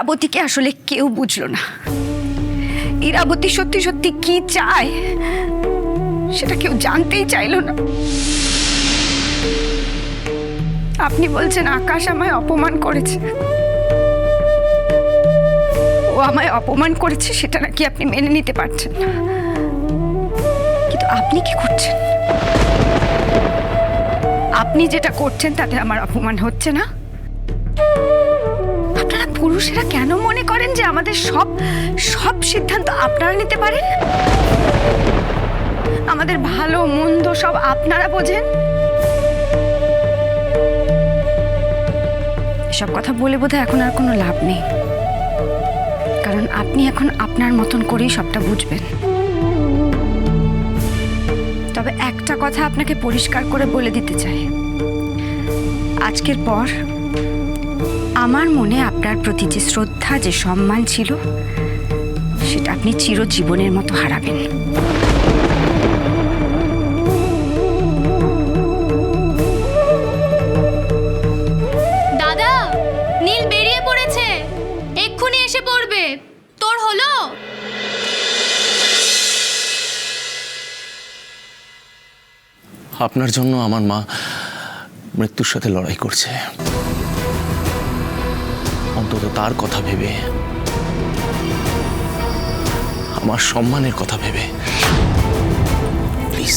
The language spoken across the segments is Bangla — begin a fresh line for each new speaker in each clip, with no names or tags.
ইরাবতীকে আসলে কেউ বুঝলো না। ইরাবতী সত্যি সত্যি কি চায়, সেটা কেউ জানতেই চাইলো না। আপনি বলছেন আকাশ আমায় অপমান করেছে। ও আমায় অপমান করেছে, সেটা নাকি আপনি মেনে নিতে পারছেন না। কিন্তু আপনি কি করছেন? আপনি যেটা করছেন, তাতে আমার অপমান হচ্ছে না। পুরুষেরা কেন মনে করেন যে আমাদের সব সব সিদ্ধান্ত আপনারা নিতে পারেন? আমাদের ভালো, মন্দ সব আপনারা বোঝেন? এসব কথা বলে বোধহয় এখন আর কোনো লাভ নেই। কারণ আপনি এখন আপনার মতন করেই সবটা বুঝবেন। তবে একটা কথা আপনাকে পরিষ্কার করে বলে দিতে চাই। আজকের পর আমার মনে আপনার প্রতি যে শ্রদ্ধা যে সম্মান ছিল সেটা আপনি চিরজীবনের মতো হারাবেন।
দাদা নীল বেরিয়ে পড়েছে। এক্ষুনি এসে পড়বে। তোর হলো?
আপনার জন্য আমার মা মৃত্যুর সাথে লড়াই করছে। অন্তত তার কথা ভেবে, আমার সম্মানের কথা ভেবে। প্লিজ,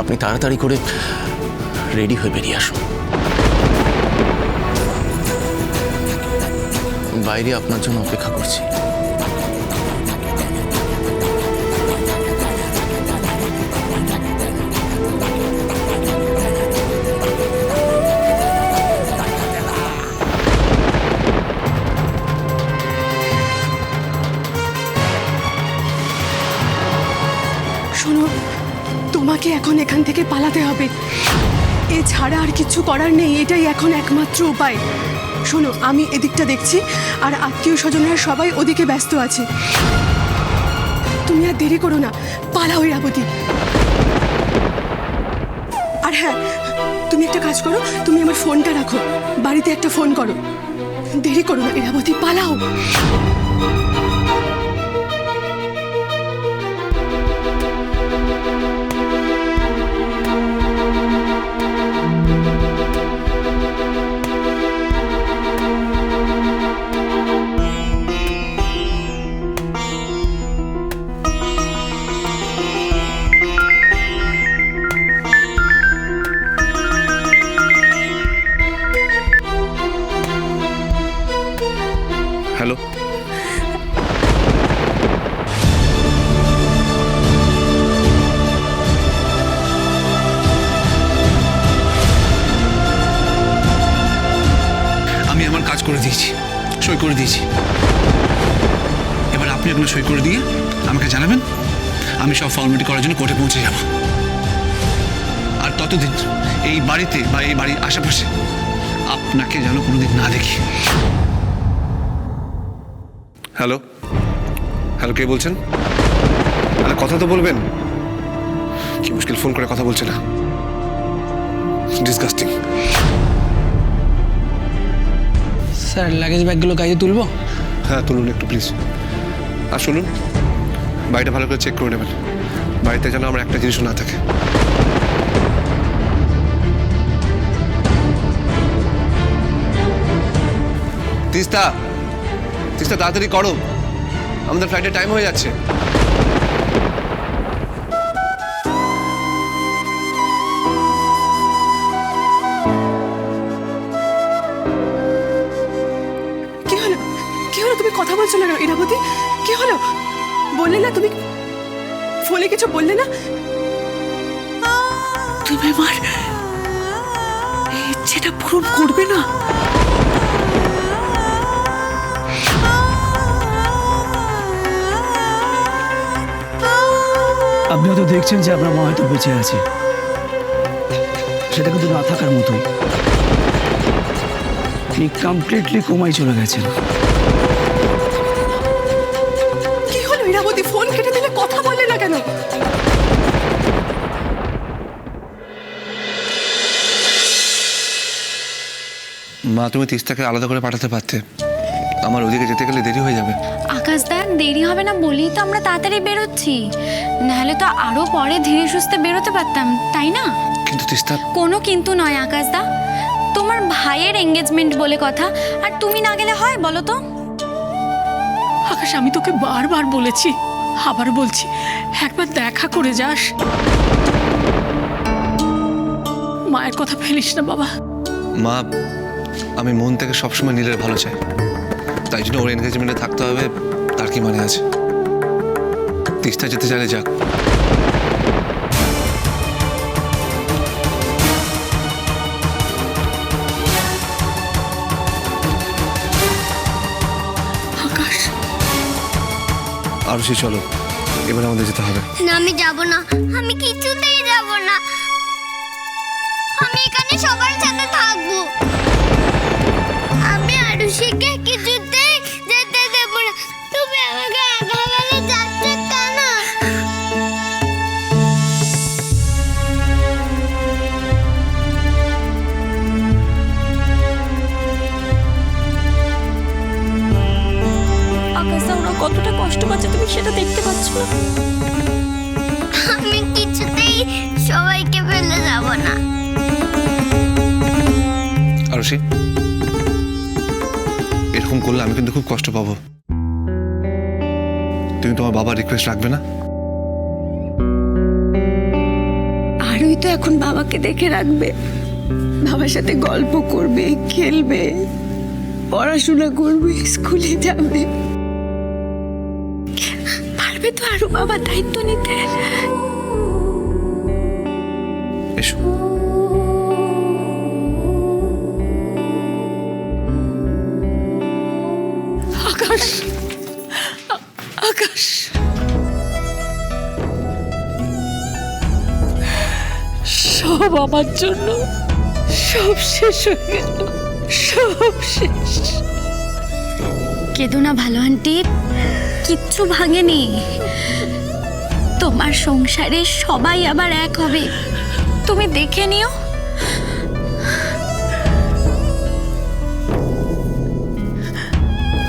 আপনি তাড়াতাড়ি করে রেডি হয়ে বেরিয়ে আসুন। বাইরে আপনার জন্য অপেক্ষা করছি।
এছাড়া আর কিছু করার নেই, এটাই এখন একমাত্র উপায়। শোনো, আমি এদিকটা দেখছি, আর আত্মীয় স্বজনেরা সবাই ওদিকে ব্যস্ত আছে। তুমি আর দেরি করো না পালাও ইরাবতী আর হ্যাঁ তুমি একটা কাজ করো, তুমি আমার ফোনটা রাখো, বাড়িতে একটা ফোন করো। দেরি করো না ইরাবতী পালাও।
আপনি আপনার সই করে দিয়ে আমাকে জানাবেন আমি সব ফর্মালিটি করার জন্য কোর্টে পৌঁছে যাব। আর ততদিন এই বাড়িতে বা এই বাড়ির আশেপাশে আপনাকে যেন কোনোদিন না দেখি। হ্যালো? হ্যালো কে বলছেন? আরে কথা তো বলবেন। কি মুশকিল ফোন করে কথা বলছে না। ডিসগাস্টিং
স্যার লাগেজ ব্যাগগুলো গাড়িতে তুলবো?
হ্যাঁ তুলুন একটু প্লিজ আর শুনুন, বাড়িটা ভালো করে চেক করে নেবেন। বাড়িতে যেন আমার একটা জিনিসও না থাকে। তিস্তা তিস্তা, তাড়াতাড়ি করো। আমাদের ফ্লাইটের টাইম হয়ে যাচ্ছে।
তুমি কথা বলছো না ইরাবতী কি হলো? বললে না তুমি? ফোনে কিছু বললে না? তুমি আমার ইচ্ছেটা পূরণ করবে না?
আপনি হয়তো দেখছেন যে আপনার মা হয়তো বেঁচে আছে। সেটা কিন্তু না থাকার মতোই। কমপ্লিটলি কমাই চলে গেছেন।
কথা বললে না কেন?
মা তুমি তিস্তাকে আলাদা করে পাঠাতে পারতে। আমার ওদিকে যেতে গেলে দেরি হয়ে যাবে।
আকাশদা দেরি হবে না বলেই তো আমরা তাড়াতাড়ি বেরোচ্ছি। নাহলে তো আরও পরে ধীরে সুস্থে বেরোতে পারতাম তাই না?
কিন্তু তিস্তা
কোনো কিন্তু নয় আকাশ দা তোমার ভাইয়ের এঙ্গেজমেন্ট বলে কথা আর তুমি না গেলে হয় বলো তো?
আকাশ আমি তোকে বারবার বলেছি। আবার বলছি, একবার দেখা করে যাস। মায়ের কথা ফেলিস না বাবা।
মা, আমি মন থেকে সবসময় নীলের ভালো চাই। তাই জন্য ওর এনগেজমেন্টে থাকতে হবে, তার কি মানে আছে? তিস্তা যেতে চাইলে যাক। আরও সে চলো। এবার আমাদের যেতে হবে।
না, আমি যাব না। আমি কিছুতেই যাব না। আমি এখানে সবার সাথে থাকব। আমি আরুষিকে কিছুতেই
কষ্ট পাচ্ছে তুমি সেটা দেখতে পাচ্ছ না।
আমি কিছুতেই সবাইকে ফেলে যাব না।
আরশি এরকম করলে আমি কিন্তু খুব কষ্ট পাবো। তুমি তোমার বাবার রিকোয়েস্ট রাখবে না?
আরই তো এখন বাবাকে দেখে রাখবে। বাবার সাথে গল্প করবে খেলবে পড়াশোনা করবে স্কুলে যাবে। পারবে তো আরও বাবার দায়িত্ব নিতে।
এসো।
আকাশ। আকাশ। সব আমার জন্য সব শেষ হয়ে গেল। সব শেষ।
কেঁদো না ভালো আন্টি। কিচ্ছু ভাঙেনি। তোমার সংসারে সবাই আবার এক হবে। তুমি দেখে নিও।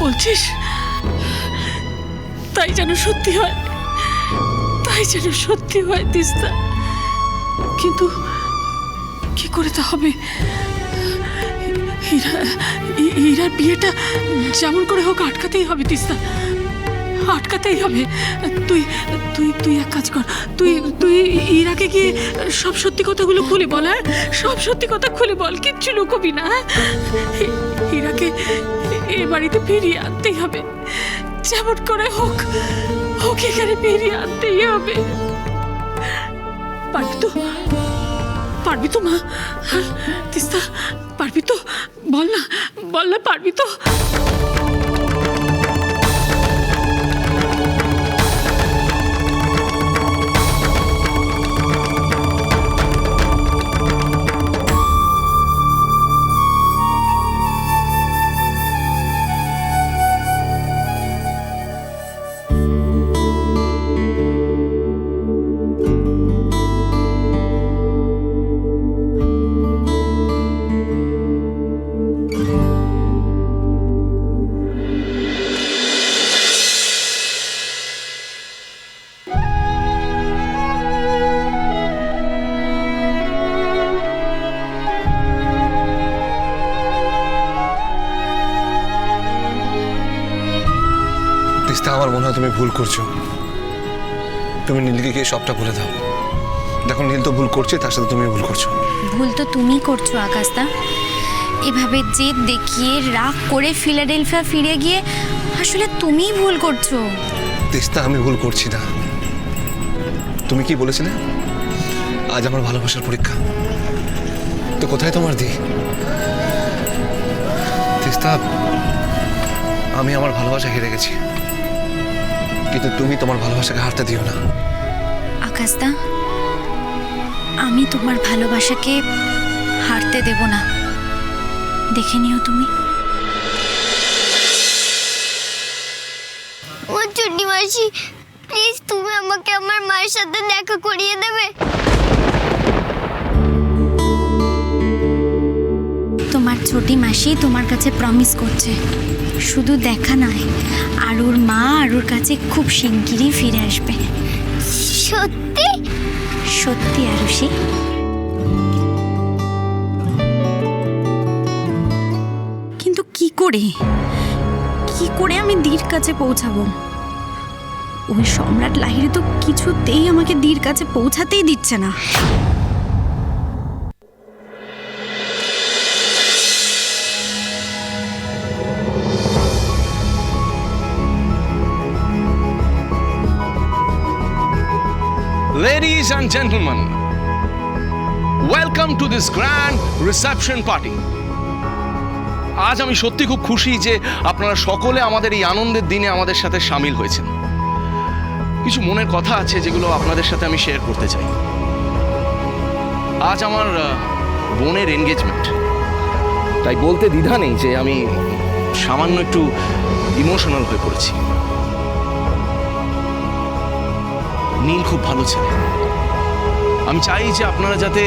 বলছিস? তাই যেন সত্যি হয়। তাই যেন সত্যি হয়, তিস্তা। কিন্তু কি করে তা হবে? হীরা হীরার বিয়েটা যেমন করে হোক আটকাতেই হবে, তিস্তা। আটকাতেই হবে। তুই তুই তুই এক কাজ কর। তুই তুই ইরাকে গিয়ে সব সত্যি কথাগুলো খুলে বল হ্যাঁ? সব সত্যি কথা খুলে বল, কিচ্ছু লুকোবি না হ্যাঁ? ইরাকে এ বাড়িতে ফিরিয়ে আনতেই হবে। যেমন করে হোক হোক এখানে ফিরিয়ে আনতেই হবে। পারবি তো? পারবি তো, মা? হ্যাঁ তিস্তা, পারবি তো? বল না বল না, পারবি তো?
তুমি ভুল করছ। তুমি নীলকে গিয়ে সবটা বলে দাও। দেখো নীল তো ভুল করছে তার সাথে তুমি ভুল করছ।
ভুল তো তুমি করছ আকাশদা। এভাবে জেদ দেখিয়ে রাগ করে ফিলাডেলফিয়া ফিরে গিয়ে আসলে তুমিই ভুল করছ।
তেস্তা আমি ভুল করছি না। তুমি কি বলেছিলে? আজ আমার ভালোবাসার পরীক্ষা। তো কোথায় তোমার দি তেস্তা আমি আমার ভালোবাসা হেরে গেছি। কিন্তু তুমি তোমার ভালোবাসাকে হারতে দিও না।
আকাশদা আমি তোমার ভালোবাসাকে হারতে দেব না। দেখে নিও তুমি।
ও চুটি মাসি প্লিজ তুমি আমাকে আমার মায়ের সাথে দেখা করিয়ে দেবে।
তোমার ছোটি মাসি তোমার কাছে প্রমিস করছে। শুধু দেখা নয় আর ওর মা আর ওর কাছে খুব শিগগিরই ফিরে আসবে।
সত্যি?
সত্যি আরুষি। কিন্তু কি করে? কি করে আমি দীর কাছে পৌঁছাবো? ওই সম্রাট লাহিরি তো কিছুতেই আমাকে দীর কাছে পৌঁছাতেই দিচ্ছে না।
Ladies and gentlemen, welcome to this grand reception party. আজ আমি সত্যি খুব খুশি যে আপনারা সকলে আমাদের এই আনন্দের দিনে আমাদের সাথে সামিল হয়েছেন। কিছু মনের কথা আছে যেগুলো আপনাদের সাথে আমি শেয়ার করতে চাই। আজ আমার বোনের এনগেজমেন্ট তাই বলতে দ্বিধা নেই যে আমি সামান্য একটু ইমোশনাল হয়ে পড়েছি। নীল খুব ভালো ছেলে। আমি চাই যে আপনারা যাতে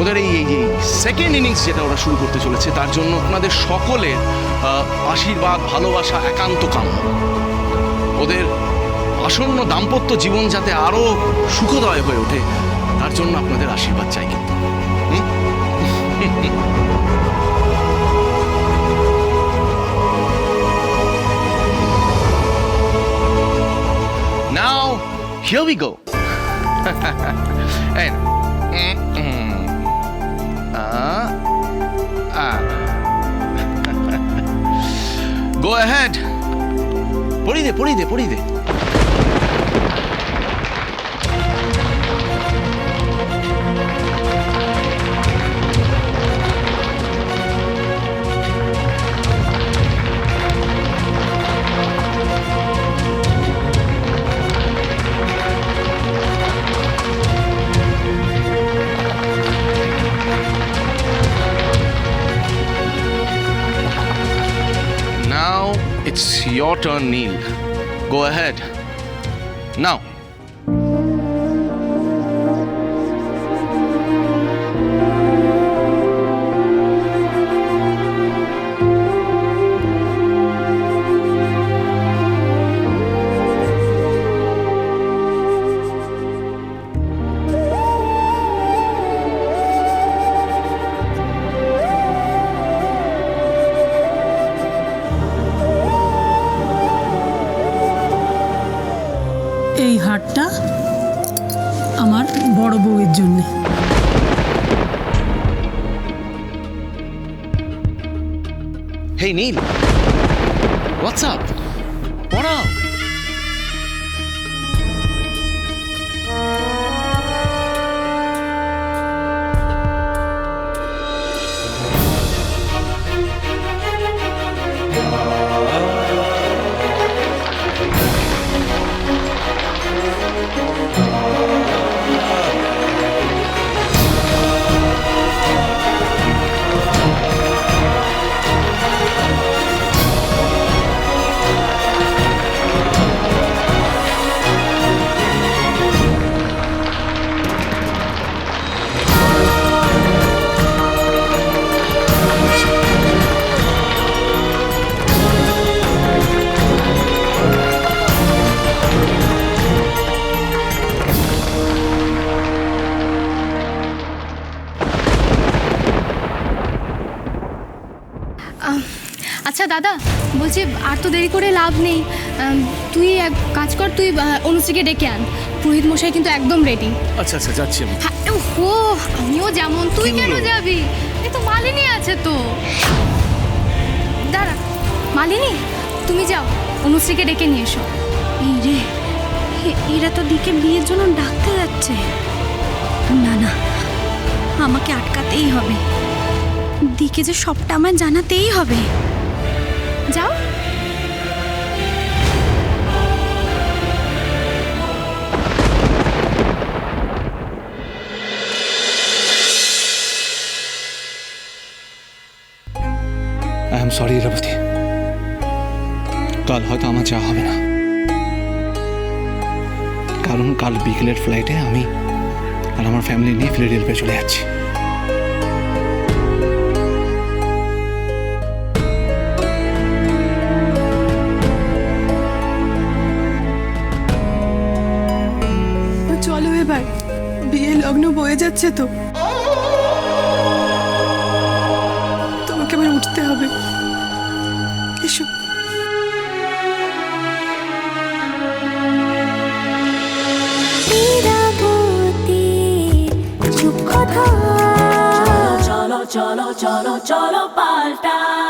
ওদের এই এই সেকেন্ড ইনিংস যেটা ওরা শুরু করতে চলেছে তার জন্য আপনাদের সকলের আশীর্বাদ ভালোবাসা একান্ত কাম্য ওদের আসন্ন দাম্পত্য জীবন যাতে আরও সুখদয় হয়ে ওঠে তার জন্য আপনাদের আশীর্বাদ চাই কিন্তু? Now, here we go. Um, um. Ah, ah. Go ahead. পড়ি দে পড়ি দে পড়ি দে your turn, Neil. Go ahead. Now. Hey, Neil. What's up?
আর তো দেরি করে লাভ নেই। তুই এক কাজ কর তুই অনুশ্রীকে ডেকে আন। পুরোহিত মশাই কিন্তু একদম রেডি
আচ্ছা আচ্ছা যাচ্ছি আমি।
হো আমিও যেমন তুই কেন যাবি? এই তো মালিনী আছে তো। দাঁড়া মালিনী তুমি যাও অনুশ্রীকে ডেকে নিয়ে এসো। এই রে এ- এরা তো দিকে বিয়ের জন্য ডাকতে যাচ্ছে। না না আমাকে আটকাতেই হবে। দিকে যে সবটা আমায় জানাতেই হবে। যাও।
সরি ইরাবতী কাল হয়তো আমার যাওয়া হবে না। কারণ কাল বিকেলের ফ্লাইটে আমি আর আমার ফ্যামিলি নিয়ে ফিলাডেলফিয়া চলে যাচ্ছি। চলো এবার।
বিয়ে লগ্ন বয়ে যাচ্ছে তো। তোমাকে আবার উঠতে হবে।
চলো চলো চলো পাল্টাই